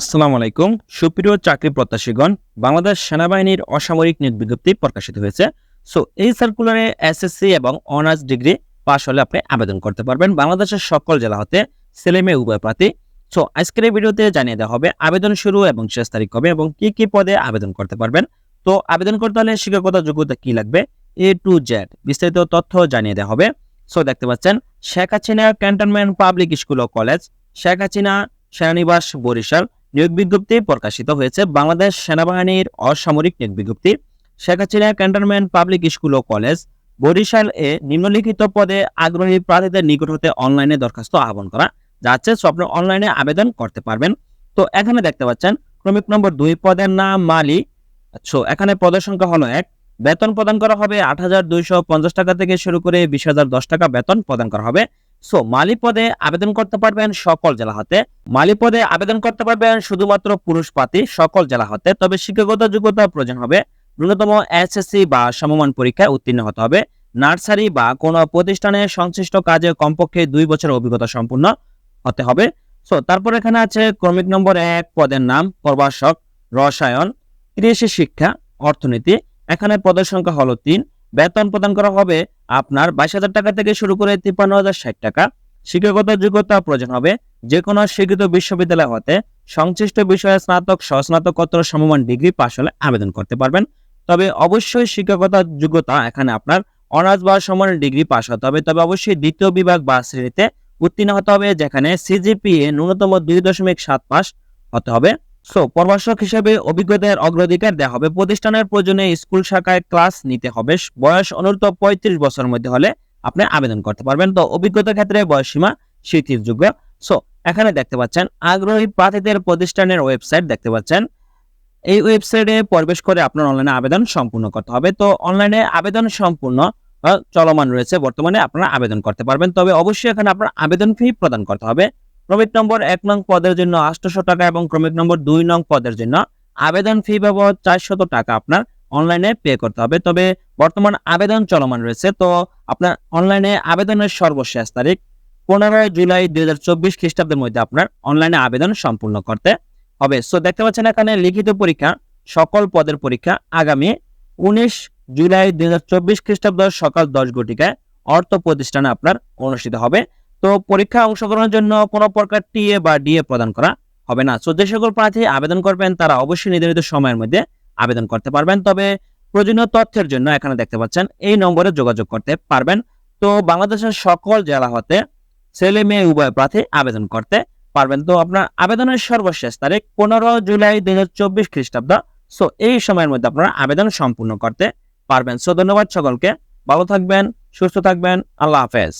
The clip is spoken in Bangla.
আসসালামু আলাইকুম। সুপ্রিয় চাকরি প্রত্যাশীগণ, বাংলাদেশ সেনাবাহিনীর অসামরিক নিয়োগ বিজ্ঞপ্তি প্রকাশিত হয়েছে। সো এই সার্কুলারে এসএসসি এবং অনার্স ডিগ্রি পাশ হলে আপনি আবেদন করতে পারবেন। বাংলাদেশের সকল জেলা হতে ছেলে মেয়ে, উভয় প্রার্থী। সো আজকের এই ভিডিওতে জানিয়ে দেওয়া হবে আবেদন শুরু এবং শেষ তারিখ কবে এবং কি কি পদে আবেদন করতে পারবেন। তো, আবেদন করতে হলে শিক্ষকতা যোগ্যতা কি লাগবে? এ টু জেড বিস্তারিত তথ্য জানিয়ে দেওয়া হবে। সো দেখতে পাচ্ছেন, Sheikh Hasina cantonment public school ও কলেজ, শেখ হাসিনা সেনানিবাস বরিশাল। নিয়োগ বিজ্ঞপ্তি প্রকাশিত হয়েছে বাংলাদেশ সেনাবাহিনীর অসামরিক নিয়োগ বিজ্ঞপ্তি। Sheikh Hasina cantonment public school ও কলেজ, বরিশাল এ নিম্নলিখিত পদে আগ্রহী প্রার্থীদের নিকট হতে অনলাইনে দরখাস্ত আহ্বান করা যাচ্ছে সো আপনি অনলাইনে আবেদন করতে পারবেন। তো এখানে দেখতে পাচ্ছেন, ক্রমিক নম্বর দুই পদের নাম মালি। সো এখানে পদের সংখ্যা হলো এক। বেতন প্রদান করা হবে আট হাজার দুইশো পঞ্চাশ টাকা থেকে শুরু করে বিশ টাকা বেতন প্রদান করা হবে। সো মালি পদে আবেদন করতে পারবেন সকল জেলা হতে। মালি পদে আবেদন করতে পারবেন শুধুমাত্র পুরুষ প্রার্থী সকল জেলা হতে। তবে শিক্ষাগত যোগ্যতা প্রয়োজন হবে। ন্যূনতম এসএসসি বা সমমান পরীক্ষায় উত্তীর্ণ হতে হবে। নার্সারি বা কোনো প্রতিষ্ঠানে সংশ্লিষ্ট কাজে কমপক্ষে দুই বছর অভিজ্ঞতা সম্পূর্ণ হতে হবে। সো তারপর এখানে আছে ক্রমিক নম্বর এক, পদের নাম, প্রভাষক, রসায়ন কৃষি শিক্ষা, অর্থনীতি। এখানে পদের সংখ্যা হলো তিন। বেতন প্রদান করা হবে আপনার বাইশ হাজার টাকা থেকে শুরু করে তিপ্পান্ন হাজার ষাট টাকা। শিক্ষাগত যোগ্যতা প্রয়োজন হবে যে কোনো স্বীকৃত বিশ্ববিদ্যালয় হতে সংশ্লিষ্ট বিষয়ে স্নাতক সস্নাতকোত্তর সমমান ডিগ্রি পাশ হলে আবেদন করতে পারবেন। তবে অবশ্যই শিক্ষাগত যোগ্যতা এখানে আপনার অনার্স বা সমান ডিগ্রি পাশ হতে হবে। তবে অবশ্যই দ্বিতীয় বিভাগ বা শ্রেণীতে উত্তীর্ণ হতে হবে, যেখানে সিজিপিএ ন্যূনতম দুই দশমিক সাত পাস হতে হবে। সো প্রভাষক হিসেবে অভিজ্ঞতার অগ্রাধিকার দেওয়া হবে। প্রতিষ্ঠানের প্রয়োজনে স্কুল শাখায় ক্লাস নিতে হবে। বয়স অনূর্ধ্ব পঁয়ত্রিশ বছরের মধ্যে হলে আপনি আবেদন করতে পারবেন। তো অভিজ্ঞতার ক্ষেত্রে বয়সসীমা স্বীকৃতিযোগ্য সো এখানে দেখতে পাচ্ছেন, আগ্রহী প্রার্থীদের প্রতিষ্ঠানের ওয়েবসাইট দেখতে পাচ্ছেন। এই ওয়েবসাইটে প্রবেশ করে আপনার অনলাইনে আবেদন সম্পূর্ণ করতে হবে। তো অনলাইনে আবেদন সম্পূর্ণ চলমান রয়েছে। বর্তমানে আপনারা আবেদন করতে পারবেন। তবে অবশ্যই এখানে আপনার আবেদন ফি প্রদান করতে হবে। ক্রমিক নম্বর এক নং পদের জন্য আটশোশো টাকা এবং ক্রমিক নম্বর দুই নং পদের জন্য আবেদন ফি বাবদ চারশত টাকা আপনার অনলাইনে পে করতে হবে। তবে বর্তমান আবেদন চলমান রয়েছে। তো আপনার অনলাইনে আবেদনের সর্বশেষ তারিখ পনেরোই জুলাই দুই হাজার চব্বিশ খ্রিস্টাব্দের মধ্যে আপনার অনলাইনে আবেদন সম্পূর্ণ করতে হবে। সো দেখতে পাচ্ছেন এখানে লিখিত পরীক্ষা, সকল পদের পরীক্ষা আগামী উনিশ জুলাই দুই হাজার চব্বিশ খ্রিস্টাব্দ সকাল দশ ঘটিকায় অর্থ প্রতিষ্ঠানে আপনার অনুষ্ঠিত হবে। তো পরীক্ষা অংশগ্রহণের জন্য কোনো প্রকার টিএ বা ডিএ প্রদান করা হবে না। সো যে সকল প্রার্থী আবেদন করবেন, তারা অবশ্যই নির্ধারিত সময়ের মধ্যে আবেদন করতে পারবেন। তবে প্রয়োজনীয় তথ্যের জন্য এখানে দেখতে পাচ্ছেন, এই নম্বরে যোগাযোগ করতে পারবেন। তো বাংলাদেশের সকল জেলা হতে ছেলে, মেয়ে, উভয় প্রার্থী আবেদন করতে পারবেন। তো আপনার আবেদনের সর্বশেষ তারিখ পনেরো জুলাই দুই হাজার চব্বিশ খ্রিস্টাব্দ। সো এই সময়ের মধ্যে আপনারা আবেদন সম্পূর্ণ করতে পারবেন। সো ধন্যবাদ সকলকে। ভালো থাকবেন, সুস্থ থাকবেন। আল্লাহ হাফেজ।